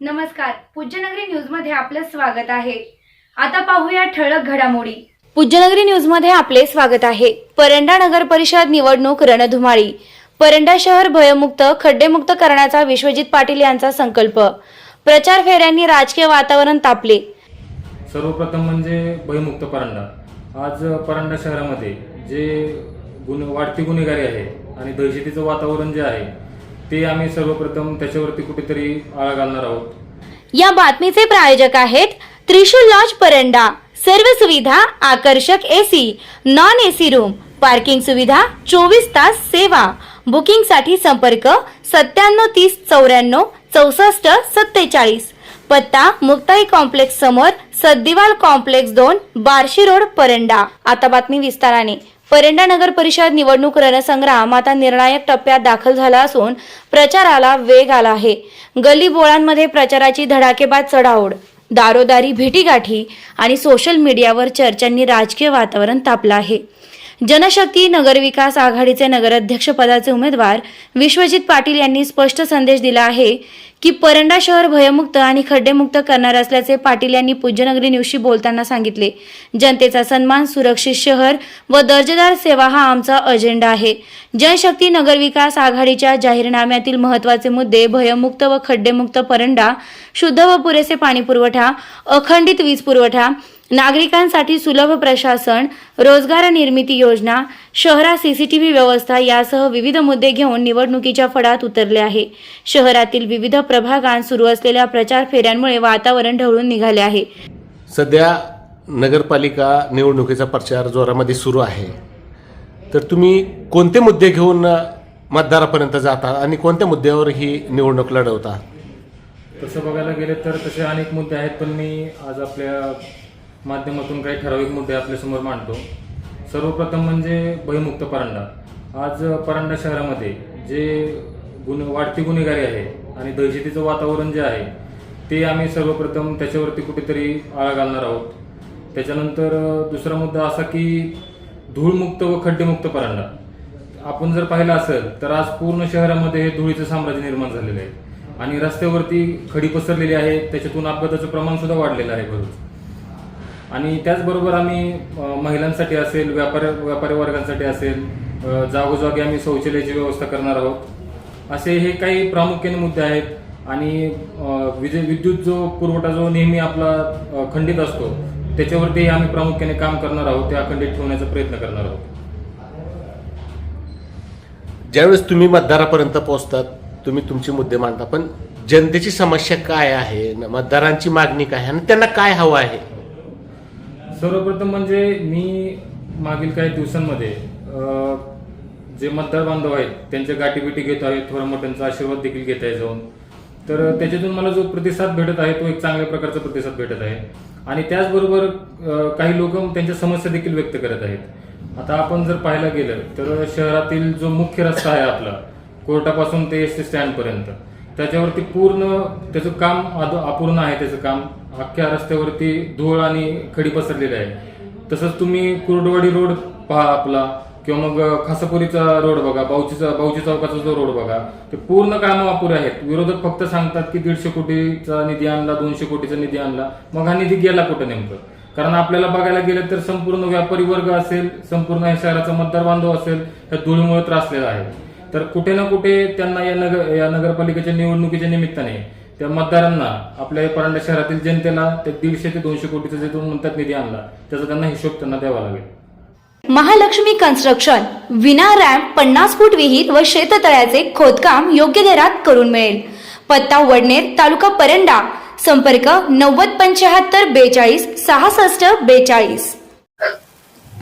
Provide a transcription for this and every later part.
नमस्कार. पूज्यनगरी न्यूजमध्ये आपलं स्वागत आहे. आता पाहूया ठळक घडामोडी. पूज्यनगरी न्यूजमध्ये आपले स्वागत आहे. परंडा नगर परिषद निवडणूक रणधुमाळी. परंडा शहर भयमुक्त खड्डेमुक्त करण्याचा विश्वजित पाटील यांचा संकल्प. प्रचार फेऱ्यांनी राजकीय वातावरण तापले. सर्वप्रथम म्हणजे भयमुक्त परंडा. आज परंडा शहरामध्ये जे गुन्हे वाढती गुन्हेगारी आहे आणि दहशतीचं वातावरण जे आहे ते आम्ही सर्वप्रथम त्याच्यावरती कुठेतरी आळा घालणार आहोत. या बातमीचे प्रायोजक आहेत त्रिशूल लॉज परंडा. सर्व सुविधा आकर्षक AC non AC room parking सुविधा चोवीस तास सेवा. बुकिंगसाठी संपर्क सत्त्याण्णव तीस चौऱ्याण्णव चौसष्ट सत्तेचाळीस. पत्ता मुक्ताई कॉम्प्लेक्स समोर सद्दिवाल कॉम्प्लेक्स दोन बार्शी रोड परंडा. आता बातमी विस्ताराने. परंडा नगर परिषद निवडणूक रणसंग्राम आता निर्णायक टप्प्यात दाखल झाला असून प्रचाराला वेग आला आहे. गल्ली बोळांमध्ये प्रचाराची धडाकेबाद चढाओढ दारोदारी भेटीगाठी आणि सोशल मीडियावर चर्चांनी राजकीय वातावरण तापलं आहे. जनशक्ती नगरविकास आघाडीचे नगराध्यक्ष पदाचे उमेदवार विश्वजित पाटील यांनी स्पष्ट संदेश दिला आहे की परंडा शहर भयमुक्त आणि खड्डेमुक्त करणार असल्याचे पाटील यांनी पूज्यनगरी न्यूजशी बोलताना सांगितले. जनतेचा सन्मान सुरक्षित शहर व दर्जेदार सेवा हा आमचा अजेंडा आहे. जनशक्ती नगरविकास आघाडीच्या जाहीरनाम्यातील महत्त्वाचे मुद्दे भयमुक्त व खड्डेमुक्त परंडा शुद्ध व पुरेसे पाणी पुरवठा अखंडित वीज पुरवठा नागरिकांसाठी सुलभ प्रशासन रोजगार निर्मिती योजना शहरात सीसीटीव्ही व्यवस्था यासह विविध मुद्दे घेऊन निवडणुकीच्या फडात उतरले आहे. शहरातील विविध प्रभागांत सुरू असलेल्या प्रचार फेऱ्यांमुळे वातावरण ढवळून निघाले आहे. सध्या नगरपालिका निवडणुकीचा प्रचार जोरामध्ये सुरू आहे. तर तुम्ही कोणते मुद्दे घेऊन मतदारापर्यंत जाता आणि कोणत्या मुद्द्यावर ही निवडणूक लढवता? तसं बघायला गेले तर तसे अनेक मुद्दे आहेत पण मी आज आपल्या माध्यमातून काही ठराविक मुद्दे आपल्यासमोर मांडतो. सर्वप्रथम म्हणजे भयमुक्त परांडा. आज परांडा शहरामध्ये जे गुण वाढती गुन्हेगारी आहे आणि दहशतीचं वातावरण जे आहे ते आम्ही सर्वप्रथम त्याच्यावरती कुठेतरी आळा घालणार आहोत. त्याच्यानंतर दुसरा मुद्दा असा की धूळमुक्त व खड्डेमुक्त परांडा. आपण जर पाहिलं असेल तर आज पूर्ण शहरामध्ये हे धुळीचं साम्राज्य निर्माण झालेलं आहे. आणि रस्त्यावरती खडी पसरलेली आहे त्याच्यातून अपघाताचं प्रमाण सुद्धा वाढलेलं आहे भरूच. आणि त्याचबरोबर आम्ही महिलांसाठी असेल व्यापारी व्यापारी वर्गांसाठी असेल जागोजागी आम्ही शौचालयाची व्यवस्था करणार आहोत. असे हे काही प्रामुख्याने मुद्दे आहेत आणि विजे विद्युत जो पुरवठा जो नेहमी आपला खंडित असतो त्याच्यावरती आम्ही प्रामुख्याने काम करणार आहोत ते अखंडित ठेवण्याचा प्रयत्न करणार आहोत. ज्यावेळेस तुम्ही मतदारापर्यंत पोहोचतात तुम्ही तुमचे मुद्दे मांडता पण जनतेची समस्या काय आहे मतदारांची मागणी काय आहे आणि त्यांना काय हवं आहे? सर्वप्रथम म्हणजे मी मागील काही दिवसांमध्ये जे मतदार बांधव आहेत त्यांच्या गाठीबिटी घेत आहेत थोडा मोठ्यांचा आशीर्वाद देखील घेत आहे जाऊन. तर त्याच्यातून मला जो प्रतिसाद भेटत आहे तो एक चांगल्या प्रकारचा प्रतिसाद भेटत आहे. आणि त्याचबरोबर काही लोक त्यांच्या समस्या देखील व्यक्त करत आहेत. आता आपण जर पाहायला गेलं तर शहरातील जो मुख्य रस्ता आहे आपला कोर्टापासून ते एस टी स्टँडपर्यंत त्याच्यावरती पूर्ण त्याचं काम अपूर्ण आहे त्याचं काम. अख्ख्या रस्त्यावरती धूळ आणि खडी पसरलेली आहे. तसंच तुम्ही कुर्डवाडी रोड पहा आपला किंवा मग खासापुरीचा रोड बघा बाऊचीचा बाऊची चौकाचा जो रोड बघा ते पूर्ण कामं अपुरे आहेत. विरोधक फक्त सांगतात की दीडशे कोटीचा निधी आणला दोनशे कोटीचा निधी आणला. मग हा निधी गेला कुठं नेमकं? कारण आपल्याला बघायला गेलं तर संपूर्ण व्यापारी वर्ग असेल संपूर्ण या शहराचा मतदार बांधव असेल या धुळीमुळे त्रासलेला आहे. तर कुठे ना कुठे त्यांना या नगर या नगरपालिकेच्या निवडणुकीच्या निमित्ताने त्या मतदारांना आपल्या या परांडा शहरातील जनतेला ते दीडशे ते दोनशे कोटीचा जे तुम्ही म्हणतात निधी आणला त्याचा त्यांना हिशोब त्यांना द्यावा लागेल. महालक्ष्मी कन्स्ट्रक्शन विना रॅम्प पन्नास फूट विहीर व शेततळ्याचे खोदकाम योग्य दरात करून मिळेल. पत्ता वडनेर तालुका परंडा संपर्क नव्वद पंच्याहत्तर बेचाळीस सहासष्ट बेचाळीस.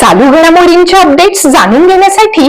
चालू घडामोडींच्या अपडेट्स जाणून घेण्यासाठी